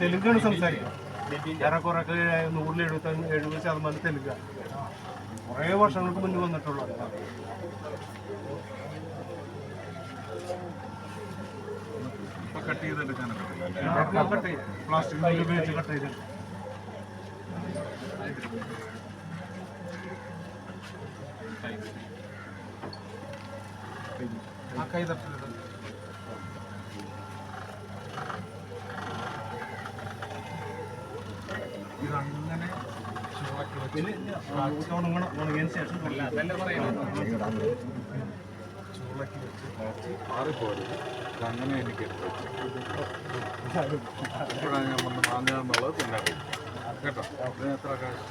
തെലുങ്കാണ് സംസാരിക്കുക. ഏറെക്കുറെ നൂറിൽ എഴുപത്തി എഴുപത് ശതമാനം തെലുങ്കാണ് കുറേ വർഷങ്ങൾക്ക് മുന്നേ വന്നിട്ടുള്ളത് ഇപ്പൊ കട്ട് ചെയ്തെടുക്കാനൊക്കെ കട്ട് ചെയ്ത് പ്ലാസ്റ്റിക് ഉപയോഗിച്ച് കട്ട് ചെയ്ത് ആ കൈ ഇതങ്ങനെ പിന്നെ ഉണങ്ങണം ഉണങ്ങിയതിന് ശേഷം ചൂടാക്കി വെച്ച് കാച്ചി മാറിപ്പോരുത്. ഇതങ്ങനെ എനിക്ക് ഇപ്പോഴാണ് ഞാൻ വന്ന് വാങ്ങാന്നുള്ളത് പിന്നെ കേട്ടോ? എത്ര കാശ്?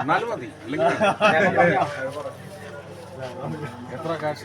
എന്നാലും മതി. അല്ലെങ്കിൽ എത്ര കാശ്?